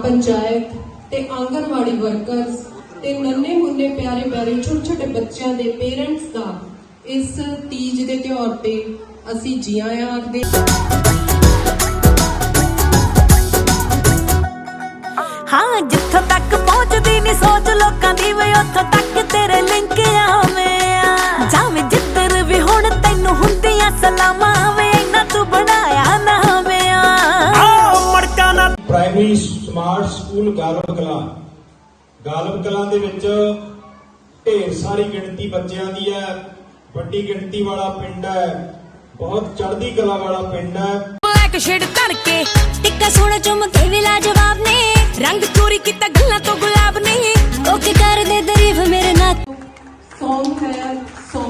Gram panchayat ਤੇ anganwadi workers ਤੇ ਨੰਨੇ ਮੁੰਨੇ ਪਿਆਰੇ ਪਿਆਰੇ ਛੋਟੇ ਛੋਟੇ ਬੱਚਿਆਂ ਦੇ ਪੇਰੈਂਟਸ ਦਾ ਇਸ ਤੀਜ ਦੇ ਤਿਉਹਾਰ ਤੇ ਅਸੀਂ ਜੀ ਆਖਦੇ ਹਾਂ। ਜਿੱਥੋਂ ਤੱਕ ਪਹੁੰਚਦੀ ਨਹੀਂ ਸੋਚ ਲੋਕਾਂ ਦੀ ਵੇ, ਉੱਥੋਂ ਤੱਕ ਤੇਰੇ ਲਿੰਕ ਆਵੇਂ ਆ। ਜਾਵੇਂ ਜਿੱਧਰ ਵੀ ਹੁਣ ਤੈਨੂੰ ਹੁੰਦੀਆਂ ਸਲਾਮਾਂ primary smart school Galib Kalan. Galib Kalan ਦੇ ਵਿੱਚ ਢੇਰ ਸਾਰੀ ਗਿਣਤੀ ਬੱਚਿਆਂ ਦੀ ਹੈ। ਵੱਡੀ ਗਿਣਤੀ ਵਾਲਾ ਪਿੰਡ ਹੈ। ਬਹੁਤ ਚੜ੍ਹਦੀ ਕਲਾ ਵਾਲਾ ਪਿੰਡ ਹੈ। ਬਲੈਕ ਸ਼ੇਡ ਧਰ ਕੇ ਟਿੱਕਾ ਸੋਹਣਾ ਚੁੰਮ ਕੇ ਵੀ ਲਾ ਜਵਾਬ ਨੇ। ਰੰਗ ਚੋਰੀ ਕੀਤਾ ਗੱਲਾਂ ਤੋਂ ਗੁਲਾਬ ਨਹੀਂ ਓਕੇ ਕਰ ਦੇ ਤਾਰੀਫ ਮੇਰੇ ਨਾਲ। ਸੌਂਗ ਹੈ ਸੌਂਗ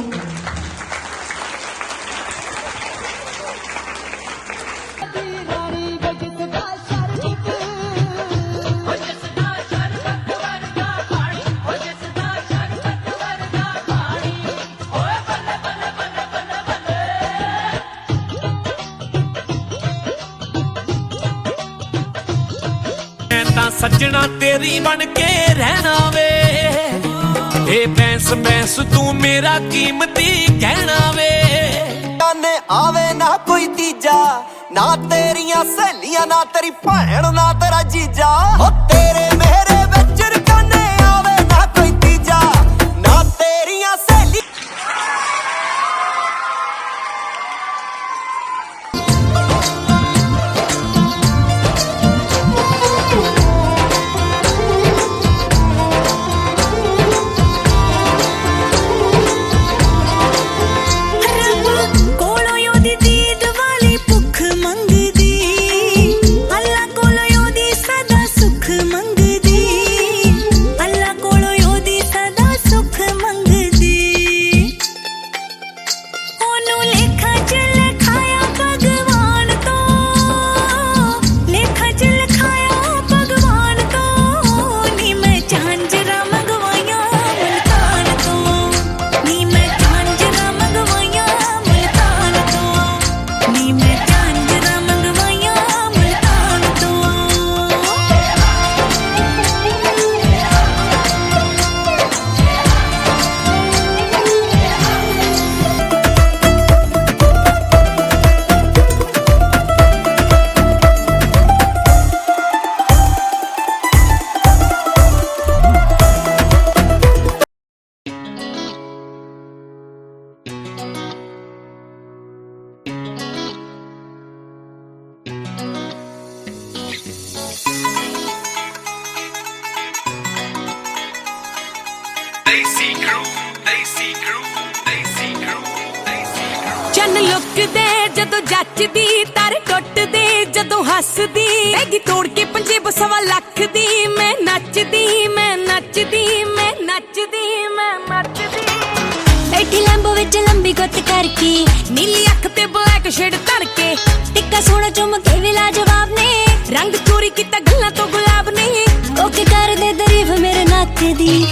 ਸੱਜਣਾ ਤੇਰੀ ਬਣ ਕੇ ਰਹਿਣਾ ਵੇ। ਏ ਬੈਂਸ ਬੈਂਸ ਤੂੰ ਮੇਰਾ ਕੀਮਤੀ ਕਹਿਣਾ ਵੇ। ਕਾਨੇ ਆਵੇ ਨਾ ਕੋਈ ਤੀਜਾ, ਨਾ ਤੇਰੀਆਂ ਸਹੇਲੀਆਂ, ਨਾ ਤੇਰੀ ਭੈਣ, ਨਾ ਤੇਰਾ ਜੀਜਾ। ਉਹ ਤੇਰੇ ਮੇਰੇ ਨੱਚਦੀ, ਮੈਂ ਨੱਚਦੀ ਮੈਂ ਨੱਚਦੀ ਬੈਠੀ ਲੰਬੋ ਵਿੱਚ ਲੰਬੀ ਗੁੱਤ ਕਰਕੇ, ਨੀਲੀ ਅੱਖ ਤੇ ਬਲੈਕ ਸ਼ੇਡ ਧਰ ਕੇ ਟਿੱਕਾ ਸੋਹਣਾ ਚੁੰਮ ਕੇ ਵੀ ਲਾਜਵਾਬ ਨੇ, ਰੰਗ ਚੋਰੀ ਕੀਤਾ ਗੱਲਾਂ ਤੋਂ ਗੁਲਾਬ ਨਹੀਂ ਓਕੇ ਕਰ ਦੇ ਤਾਰੀਫ ਮੇਰੇ ਨਾਤੇ ਦੀ।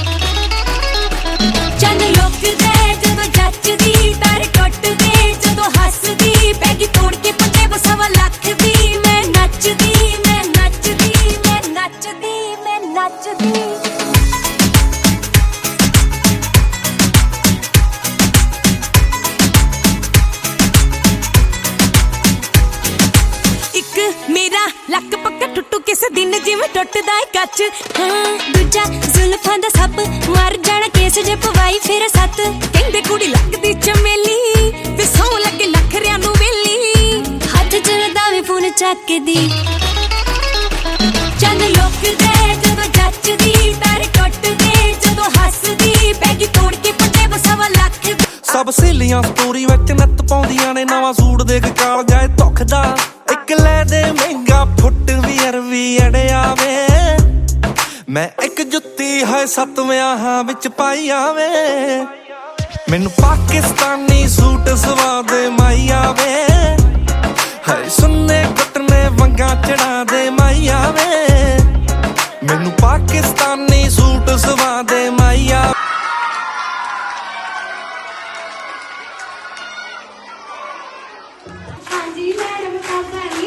ਕਿਸੇ ਟੁੱਟਦਾ ਏ ਕੱਚ। ਹਾਂ, ਦੂਜਾ ਜ਼ੁਲਫਾਂ ਦਾ ਸੱਪ। ਮਰ ਜਾਣਾ ਕੇਸ ਜੇ ਪਵਾਈ ਫਿਰ ਸੱਤ। ਕਹਿੰਦੇ ਕੁੜੀ ਲੱਗਦੀ ਚਮੇਲੀ, ਤੇ ਸੌ ਲੱਗੇ ਨਖਰਿਆਂ ਨੂੰ ਵੇਲੀ। ਹੱਥ ਚ ਵੀ ਫੋਨ ਚੱਕਦੀ। ਚੰਨ ਲੁਕਦੇ ਜਦੋਂ ਜੱਚਦੀ, ਪੈਰ ਟੁੱਟਦੇ ਜਦੋਂ ਹੱਸਦੀ, ਬੈਗੀ ਤੋੜ ਸਭ ਸਹੇਲੀਆਂ ਸਟੋਰੀ ਵਿੱਚ ਨੱਤ ਪਾਉਂਦੀਆਂ ਨੇ, ਨਵਾਂ ਸੂਟ ਦੇਖ ਕਾਲ ਜਾਏ ਧੁੱਖ ਇੱਕ ਲੈ ਦੇ ਮਹਿੰਗਾ ਫੁੱਟ ਵੀ ਅਰਵੀ ਅੜਿਆ ਵੇ ਮੈਂ ਇੱਕ ਜੁੱਤੀ ਹੈ ਸੱਤ ਵਿਆਹਾਂ ਵਿੱਚ ਪਾਈ ਆਵੇ। ਮੈਨੂੰ ਪਾਕਿਸਤਾਨੀ ਸੂਟ ਸਵਾ ਦੇ ਮਾਈ ਆਵੇ। ਹੈ ਸੁੰਨੇ ਘਟਨੇ ਵੰਗਾ ਚੜਾ ਦੇ ਮਾਈ ਆਵੇ। ਮੈਨੂੰ ਪਾਕਿਸਤਾਨੀ ਸੂਟ ਸਵਾ ਦੇ ਹਾਂਜੀ ਮੈਡਮ ਪਾਪਾ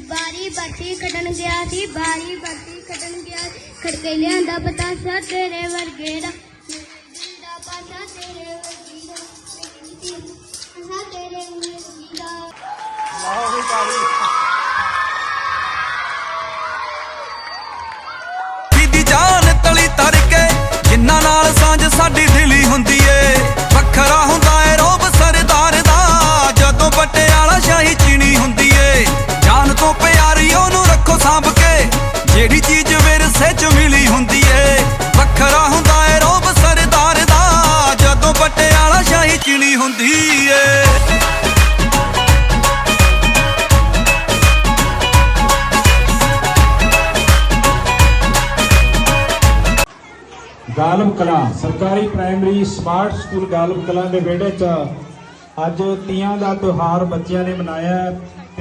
ਬਾਰੀ ਬਾਤੀ ਕੱਢਣ ਗਿਆ ਸੀ ਬਾਰੀ ਬਾਤੀ ਕੱਢਣ ਗਿਆ ਖੜਕੇ ਲਿਆਂਦਾ ਪਤਾਸਾ ਤੇਰੇ ਵਰਗੇ ਦਾ। ਮੇਰੇ ਦਿਲ ਦਾ ਪਾਸਾ ਤੇਰੇ ਵਰਗੀ ਦਾ ਮੇਰੀ ਪਾਸਾ ਤੇਰੇ ਵਰਗੀ ਦਾ ਦੀ ਜਾਨ ਤਲੀ ਤਰ ਕੇ ਜਿੰਨਾ ਨਾਲ ਸਾਂਝ ਸਾਡੀ ਦਿਲੀ ਹੁੰਦੀ ਏ। ਵੱਖਰਾ ਤੋਂ ਪਿਆਰੀ, ਉਹਨੂੰ ਰੱਖੋ ਸਾਂਭ ਕੇ। ਜਿਹੜੀ ਚੀਜ਼ ਵਿਰਸੇ ਚ ਮਿਲੀ ਹੁੰਦੀ ਏ, ਵੱਖਰਾ ਹੁੰਦਾ ਏ, ਰੋਬ ਸਰਦਾਰ ਦਾ। ਜਦੋਂ ਪਟਿਆਲਾ ਸ਼ਾਹੀ ਚੀਣੀ ਹੁੰਦੀ ਏ। ਗਾਲਬ ਕਲਾ, ਸਰਕਾਰੀ ਪ੍ਰਾਇਮਰੀ ਸਮਾਰਟ ਸਕੂਲ ਗਾਲਬ ਕਲਾ ਦੇ ਵਿਹੜੇ 'ਚ ਅੱਜ ਤੀਆਂ ਦਾ ਤਿਉਹਾਰ ਬੱਚਿਆਂ ਨੇ ਮਨਾਇਆ।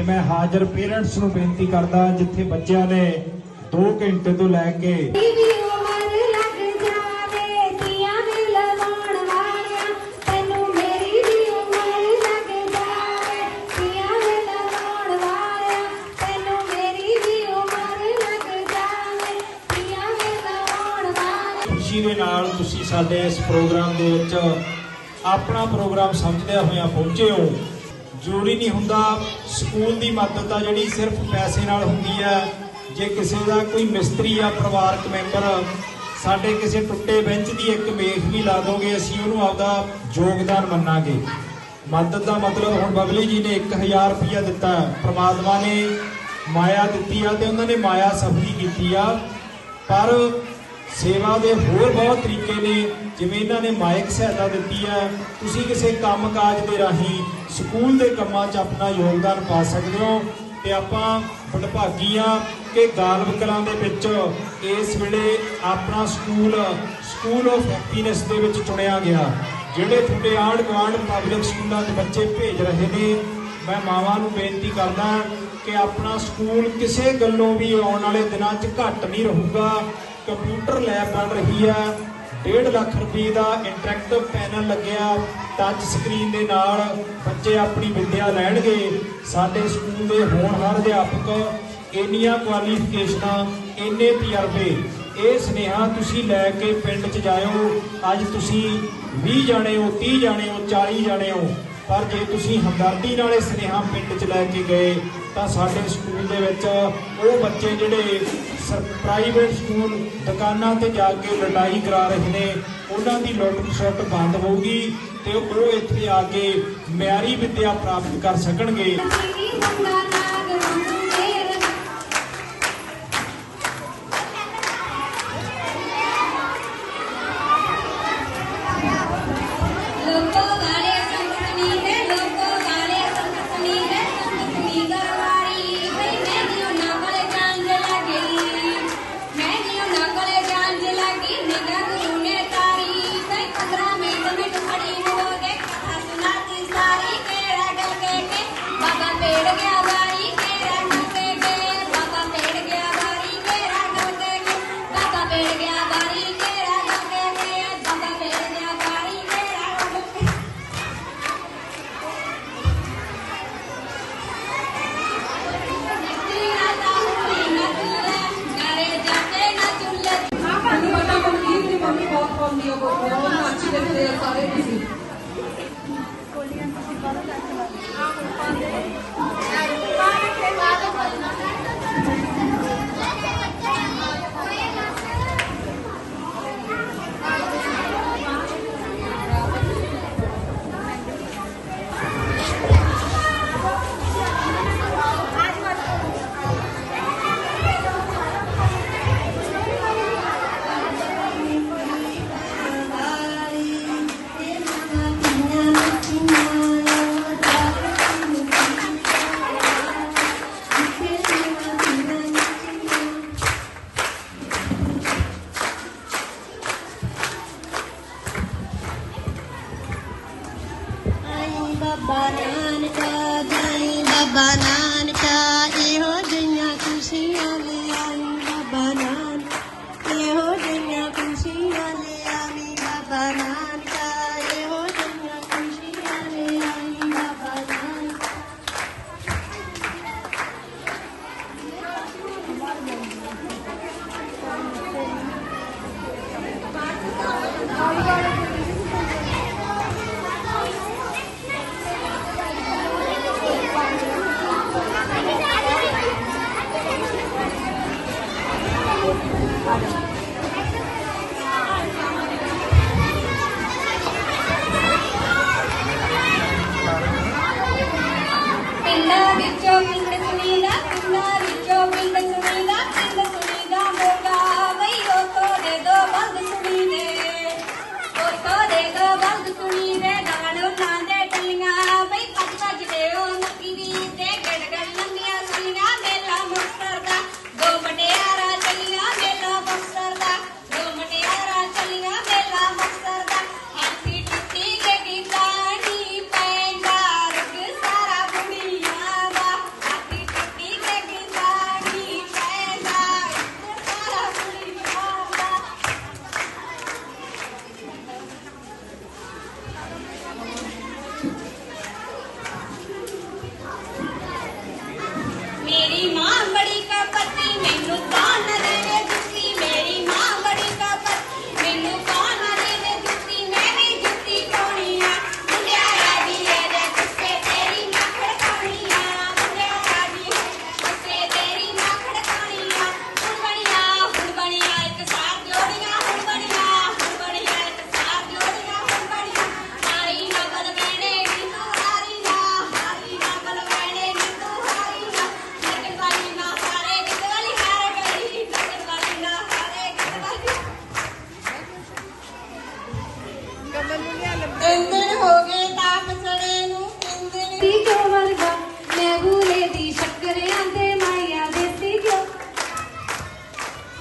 ਤੇ ਮੈਂ ਹਾਜ਼ਰ ਪੇਰੈਂਟਸ ਨੂੰ ਬੇਨਤੀ ਕਰਦਾ ਜਿੱਥੇ ਬੱਚਿਆਂ ਨੇ 2 ਘੰਟੇ ਤੋਂ ਲੈ ਕੇ ਖੁਸ਼ੀ ਦੇ ਨਾਲ ਤੁਸੀਂ ਸਾਡੇ ਇਸ ਪ੍ਰੋਗਰਾਮ ਦੇ ਵਿੱਚ ਆਪਣਾ ਪ੍ਰੋਗਰਾਮ ਸਮਝਦਿਆਂ ਹੋਇਆਂ ਪਹੁੰਚੇ ਹੋ। ਜ਼ਰੂਰੀ ਨਹੀਂ ਹੁੰਦਾ ਸਕੂਲ ਦੀ ਮਦਦ ਆ ਜਿਹੜੀ ਸਿਰਫ ਪੈਸੇ ਨਾਲ ਹੁੰਦੀ ਹੈ। ਜੇ ਕਿਸੇ ਦਾ ਕੋਈ ਮਿਸਤਰੀ ਆ ਪਰਿਵਾਰਕ ਮੈਂਬਰ ਸਾਡੇ ਕਿਸੇ ਟੁੱਟੇ ਬੈਂਚ ਦੀ ਇੱਕ ਮੇਖ ਵੀ ਲਾ ਦੋਗੇ, ਅਸੀਂ ਉਹਨੂੰ ਆਪਦਾ ਯੋਗਦਾਨ ਮੰਨਾਂਗੇ। ਮਦਦ ਦਾ ਮਤਲਬ ਹੁਣ ਬਬਲੀ ਜੀ ਨੇ 1000 ਰੁਪਇਆ ਦਿੱਤਾ। ਹੈ। ਪ੍ਰਮਾਤਮਾ ਨੇ ਮਾਇਆ ਦਿੱਤੀ ਆ ਤੇ ਉਹਨਾਂ ਨੇ ਮਾਇਆ ਸਫਲੀ ਕੀਤੀ ਆ। ਪਰ ਸੇਵਾ ਦੇ ਹੋਰ ਬਹੁਤ ਤਰੀਕੇ ਨੇ। ਜਿਵੇਂ ਇਹਨਾਂ ਨੇ ਮਾਇਕ ਸਹਾਇਤਾ ਦਿੱਤੀ ਹੈ, ਤੁਸੀਂ ਕਿਸੇ ਕੰਮਕਾਜ ਦੇ ਰਾਹੀਂ ਸਕੂਲ ਦੇ ਕੰਮਾਂ 'ਚ ਆਪਣਾ ਯੋਗਦਾਨ ਪਾ ਸਕਦੇ ਹੋ। ਤੇ ਆਪਾਂ ਵਡਭਾਗੀ ਆ ਕਿ ਗਾਲਬ ਕਲਾਂ ਦੇ ਵਿੱਚ ਇਸ ਵੇਲੇ ਆਪਣਾ ਸਕੂਲ ਸਕੂਲ ਆਫ ਹੈਪੀਨੈਸ ਦੇ ਵਿੱਚ ਚੁਣਿਆ ਗਿਆ, ਜਿਹੜੇ ਤੁਹਾਡੇ ਆਂਢ ਗੁਆਂਢ ਪਬਲਿਕ ਸਕੂਲਾਂ ਦੇ ਬੱਚੇ ਭੇਜ ਰਹੇ ਨੇ। ਮੈਂ ਮਾਵਾਂ ਨੂੰ ਬੇਨਤੀ ਕਰਦਾ ਕਿ ਆਪਣਾ ਸਕੂਲ ਕਿਸੇ ਗੱਲੋਂ ਵੀ ਆਉਣ ਵਾਲੇ ਦਿਨਾਂ 'ਚ ਘੱਟ ਨਹੀਂ ਰਹੂਗਾ। ਕੰਪਿਊਟਰ ਲੈਬ ਬਣ ਰਹੀ ਹੈ 1.5 ਲੱਖ ਰੁਪਏ ਦਾ ਇੰਟਰੈਕਟਿਵ ਪੈਨਲ ਲੱਗਿਆ। ਟੱਚ ਸਕਰੀਨ ਦੇ ਨਾਲ ਬੱਚੇ ਆਪਣੀ ਵਿੱਦਿਆ ਲੈਣਗੇ। ਸਾਡੇ ਸਕੂਲ ਦੇ ਹੋਣਹਾਰ ਅਧਿਆਪਕ ਇੰਨੀਆਂ ਕੁਆਲੀਫਿਕੇਸ਼ਨਾਂ ਇੰਨੇ ਤਜਰਬੇ, ਇਹ ਸੁਨੇਹਾ ਤੁਸੀਂ ਲੈ ਕੇ ਪਿੰਡ 'ਚ ਜਾਇਓ। ਅੱਜ ਤੁਸੀਂ 20 ਜਾਣੇ ਹੋ 30 ਜਾਣੇ ਹੋ 40 ਜਾਣੇ ਹੋ। ਪਰ ਜੇ ਤੁਸੀਂ ਹਮਦਰਦੀ ਨਾਲ ਇਹ ਸੁਨੇਹਾ ਪਿੰਡ 'ਚ ਲੈ ਕੇ ਗਏ, ਤਾਂ ਸਾਡੇ ਸਕੂਲ ਦੇ ਵਿੱਚ ਉਹ ਬੱਚੇ ਜਿਹੜੇ ਪ੍ਰਾਈਵੇਟ ਸਕੂਲ ਦੁਕਾਨਾਂ ਤੇ ਜਾ ਕੇ ਲੜਾਈ ਕਰਾ ਰਹੇ ਨੇ। ਉਹਨਾਂ ਦੀ ਲੁੱਟ ਸੁੱਟ ਬੰਦ ਹੋਊਗੀ ਤੇ ਉਹ ਇੱਥੇ ਆ ਕੇ ਮਿਆਰੀ ਵਿੱਦਿਆ ਪ੍ਰਾਪਤ ਕਰ ਸਕਣਗੇ। Our Father ਪਿੰਡਾਂ ਵਿੱਚੋਂ ਪਿੰਡ